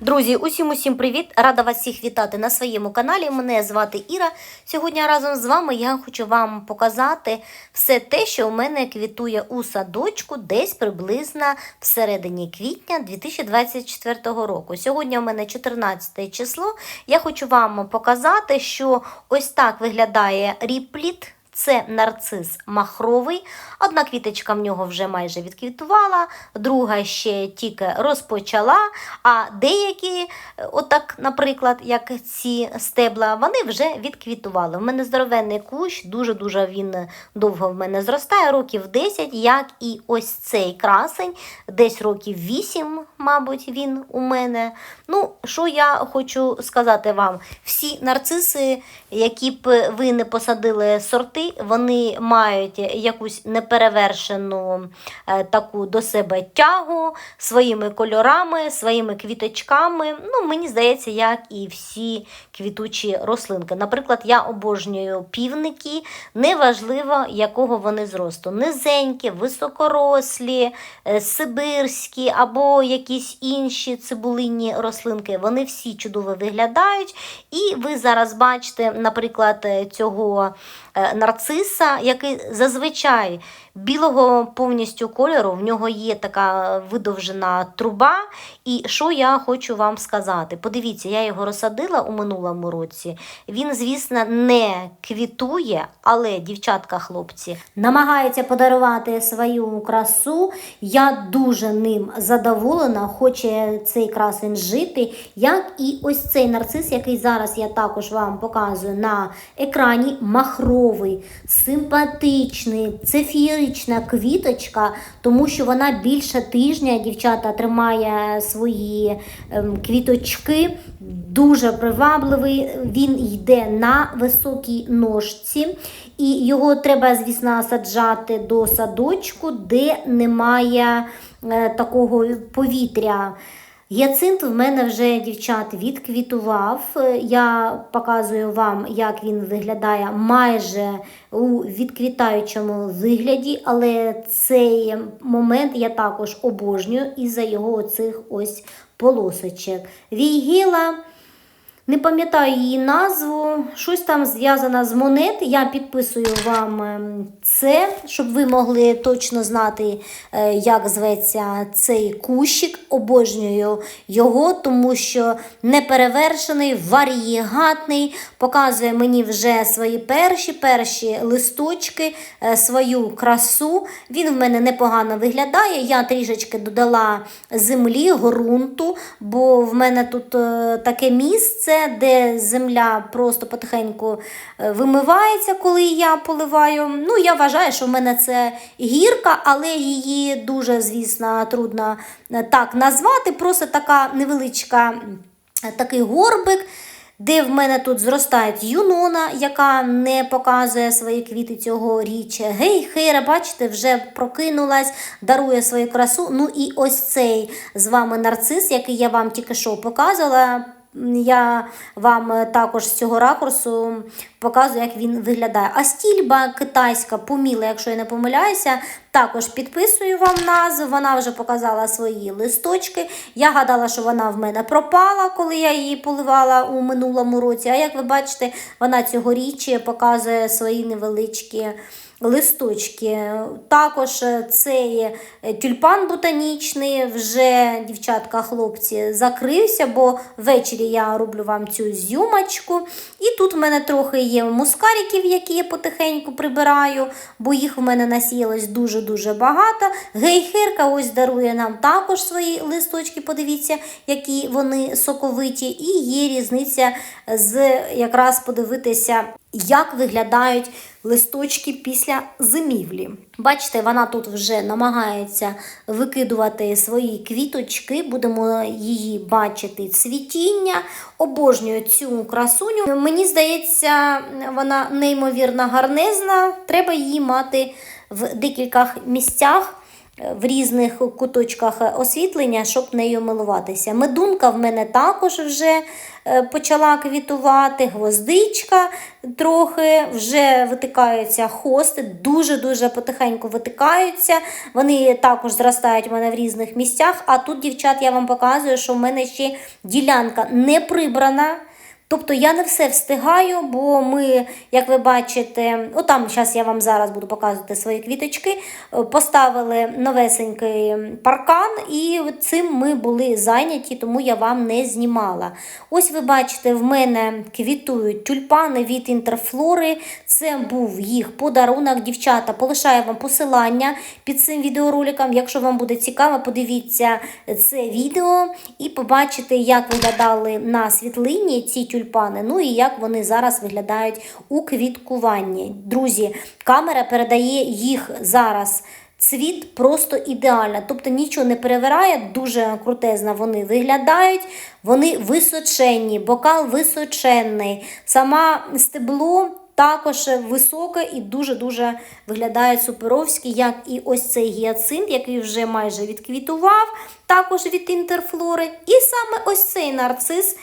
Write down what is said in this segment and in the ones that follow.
Друзі, усім усім привіт! Рада вас всіх вітати на своєму каналі. Мене звати Іра. Сьогодні разом з вами я хочу вам показати все те, що у мене квітує у садочку десь приблизно всередині квітня 2024 року. Сьогодні у мене 14 число. Я хочу вам показати, що ось так виглядає ріпліт. Це нарцис махровий. Одна квіточка в нього вже майже відквітувала, друга ще тільки розпочала. А деякі, е, отак, наприклад, як ці стебла, вони вже відквітували. В мене здоровенний кущ, дуже-дуже він довго в мене зростає, років 10, як і ось цей красень, десь років 8, мабуть, він у мене. Ну, що я хочу сказати вам, всі нарциси, які б ви не посадили сорти, вони мають якусь неперевершену е, таку до себе тягу своїми кольорами, своїми квіточками. Ну, мені здається, як і всі квітучі рослинки. Наприклад, я обожнюю півники, неважливо, якого вони зросту. Низенькі, високорослі, е, сибирські або якісь інші цибулинні рослинки. Вони всі чудово виглядають. І ви зараз бачите, наприклад, цього е, нарциса, який зазвичай білого повністю кольору, в нього є така видовжена труба. І що я хочу вам сказати? Подивіться, я його розсадила у минулому році. Він, звісно, не квітує, але дівчатка, хлопці, намагаються подарувати свою красу. Я дуже ним задоволена, хоче цей красень жити. Як і ось цей нарцис, який зараз я також вам показую на екрані, махровий, симпатичний, це фієрична квіточка, тому що вона більше тижня, дівчата, тримає свої ем, квіточки. Дуже привабливий, він йде на високій ножці, і його треба, звісно, саджати до садочку, де немає е, такого повітря. Гіацинт в мене вже, дівчат, відквітував. Е, Я показую вам, як він виглядає майже у відквітаючому вигляді, але цей момент я також обожнюю із-за його оцих ось полосочок. Війгіла. Не пам'ятаю її назву, щось там зв'язано з монет. Я підписую вам ем, це, щоб ви могли точно знати, е, як зветься цей кущик. Обожнюю його, тому що неперевершений, варієгатний, показує мені вже свої перші перші листочки, е, свою красу. Він в мене непогано виглядає. Я трішечки додала землі, ґрунту, бо в мене тут е, таке місце де земля просто потихеньку е, вимивається, коли я поливаю. Ну, я вважаю, що в мене це гірка, але її дуже, звісно, трудно е, так назвати. Просто така невеличка е, такий горбик. Де в мене тут зростає юнона, яка не показує свої квіти цьогоріч. Гей, хейра, бачите, вже прокинулась, дарує свою красу. Ну і ось цей з вами нарцис, який я вам тільки що показувала. Я вам також з цього ракурсу показую, як він виглядає. А стільба китайська поміла, якщо я не помиляюся, також підписую вам назву. Вона вже показала свої листочки. Я гадала, що вона в мене пропала, коли я її поливала у минулому році. А як ви бачите, вона цьогоріч показує свої невеличкі листочки. Також цей тюльпан ботанічний, вже, дівчатка, хлопці, закрився, бо ввечері я роблю вам цю зйомочку. І тут в мене трохи є мускариків, які я потихеньку прибираю, бо їх в мене насіялось дуже-дуже багато. Гейхерка ось дарує нам також свої листочки, подивіться, які вони соковиті, і є різниця з якраз подивитися як виглядають листочки після зимівлі. Бачите, вона тут вже намагається викидувати свої квіточки, будемо її бачити цвітіння. Обожнюю цю красуню. Мені здається, вона неймовірно гарнезна, треба її мати в декількох місцях. в різних куточках освітлення, щоб нею милуватися. Медунка в мене також вже е, почала квітувати, гвоздичка трохи, вже витикаються хости, дуже-дуже потихеньку витикаються. Вони також зростають у мене в різних місцях. А тут, дівчат, я вам показую, що в мене ще ділянка не прибрана. Тобто я не все встигаю, бо ми, як ви бачите, отам зараз я вам зараз буду показувати свої квіточки, е, поставили новесенький паркан, і цим ми були зайняті, тому я вам не знімала. Ось ви бачите, в мене квітують тюльпани від інтерфлори. Це був їх подарунок. Дівчата, полишаю вам посилання під цим відеороликом. Якщо вам буде цікаво, подивіться це відео і побачите, як виглядали на світлині ці тюльпани. Ну і як вони зараз виглядають у квіткуванні. Друзі, камера передає їх зараз. Цвіт просто ідеально, тобто нічого не перевирає, дуже крутезно вони виглядають, вони височенні, бокал височенний, сама стебло також високе і дуже-дуже виглядає суперовський, як і ось цей гіацинт, який вже майже відквітував, також від інтерфлори. І саме ось цей нарцис.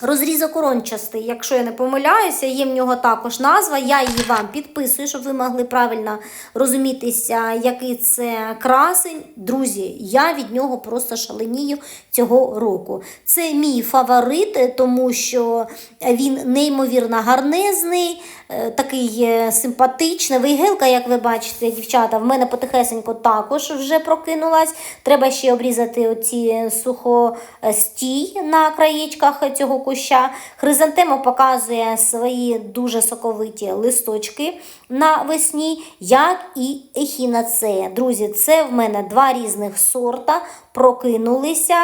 Розрізокорончастий, якщо я не помиляюся, є в нього також назва. Я її вам підписую, щоб ви могли правильно розумітися, який це красень. Друзі, я від нього просто шаленію цього року. Це мій фаворит, тому що він неймовірно гарнезний, е, такий симпатичний. Вигелка, як ви бачите, дівчата, в мене потихесенько також вже прокинулась. Треба ще обрізати оці сухостій на краєчках цього куща. Хризантема показує свої дуже соковиті листочки навесні, як і ехінацея. Друзі, це в мене два різних сорта. Прокинулися,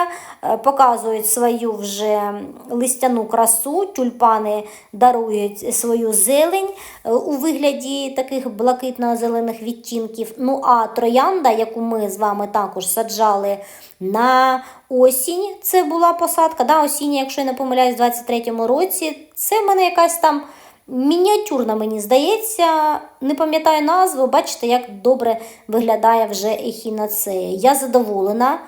е, показують свою вже листяну красу, тюльпани дарують свою зелень е, у вигляді таких блакитно-зелених відтінків. Ну а троянда, яку ми з вами також саджали на осінь, це була посадка. да, осіння, якщо я не помиляюсь, у 23-му році, це в мене якась там. Мініатюрна, мені здається, не пам'ятаю назву, бачите, як добре виглядає вже ехінацея. Я задоволена,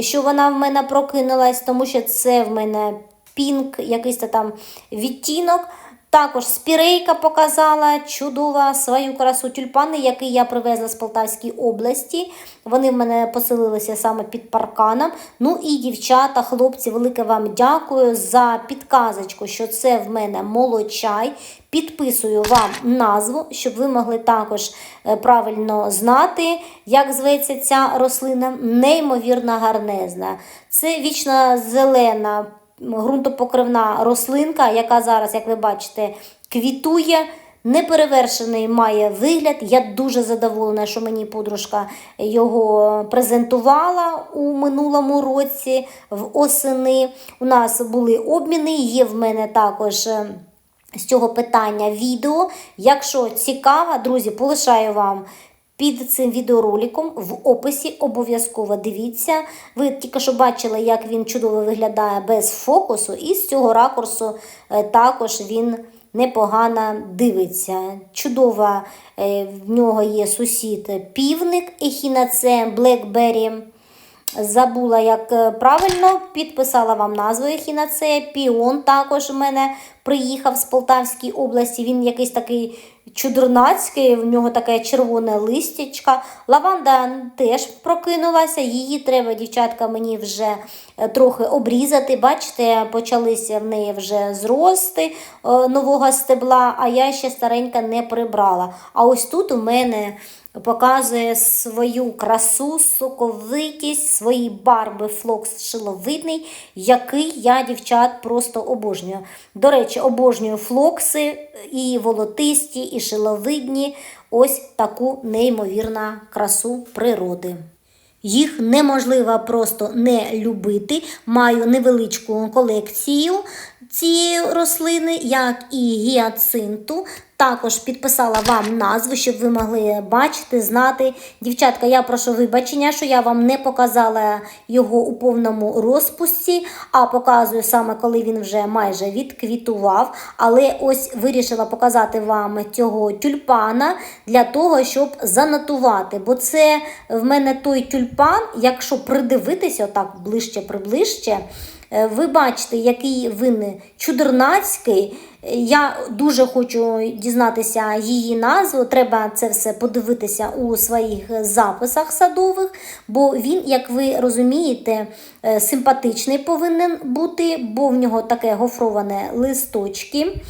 що вона в мене прокинулась, тому що це в мене пінк, якийсь там відтінок. Також спірейка показала чудова свою красу тюльпани, які я привезла з Полтавської області. Вони в мене поселилися саме під парканом. Ну і дівчата, хлопці, велике вам дякую за підказочку, що це в мене молочай. Підписую вам назву, щоб ви могли також е, правильно знати, як зветься ця рослина. Неймовірно гарнезна. Це вічно зелена ґрунтопокривна рослинка, яка зараз, як ви бачите, квітує. Неперевершений має вигляд. Я дуже задоволена, що мені подружка його презентувала у минулому році в осени. У нас були обміни, є в мене також. е, З цього питання відео. Якщо цікаво, друзі, полишаю вам під цим відеороликом в описі обов'язково дивіться. Ви тільки що бачили, як він чудово виглядає без фокусу, і з цього ракурсу е, також він непогано дивиться. Чудова е, в нього є сусід півник ехінацеєм Блекбері. Забула, як е, правильно підписала вам назву ехінацея. Піон також у мене приїхав з Полтавської області. Він якийсь такий чудернацький, в нього таке червоне листячка. Лаванда теж прокинулася. Її треба, дівчатка, мені вже е, трохи обрізати. Бачите, почалися в неї вже зрости е, нового стебла, а я ще старенька не прибрала. А ось тут у мене показує свою красу, соковитість, свої барби флокс шиловидний, який я, дівчат, просто обожнюю. До речі, обожнюю флокси і волотисті, і шиловидні. Ось таку неймовірну красу природи. Їх неможливо просто не любити. Маю невеличку колекцію цієї рослини, як і гіацинту, Також підписала вам назву, щоб ви могли бачити, знати. Дівчатка, я прошу вибачення, що я вам не показала його у повному розпусті, а показую саме, коли він вже майже відквітував. Але ось вирішила показати вам цього тюльпана для того, щоб занотувати. Бо це в мене той тюльпан, якщо придивитися, отак ближче приближче, Е, Ви бачите, який він чудернацький. Е, Я дуже хочу дізнатися її назву. Треба це все подивитися у своїх записах садових, бо він, як ви розумієте, е, симпатичний повинен бути, бо в нього таке гофроване листочки.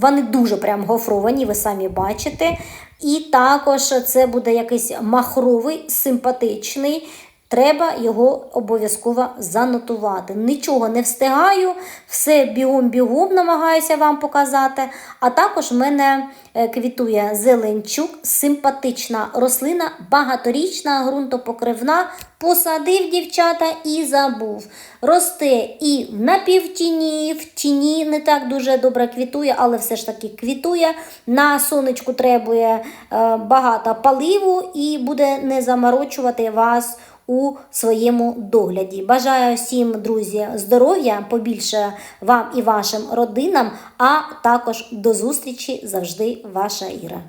Вони дуже прям гофровані, ви самі бачите. І також це буде якийсь махровий, симпатичний. Треба його обов'язково занотувати. Нічого не встигаю, все бігом-бігом намагаюся вам показати. А також в мене е, квітує зеленчук, симпатична рослина, багаторічна, ґрунтопокривна. Посадив дівчата і забув. Росте і в напівтіні, в тіні не так дуже добре квітує, але все ж таки квітує. На сонечку требує е, багато паливу і буде не заморочувати вас у своєму догляді. Бажаю всім, друзі, здоров'я, побільше вам і вашим родинам, а також до зустрічі завжди ваша Іра.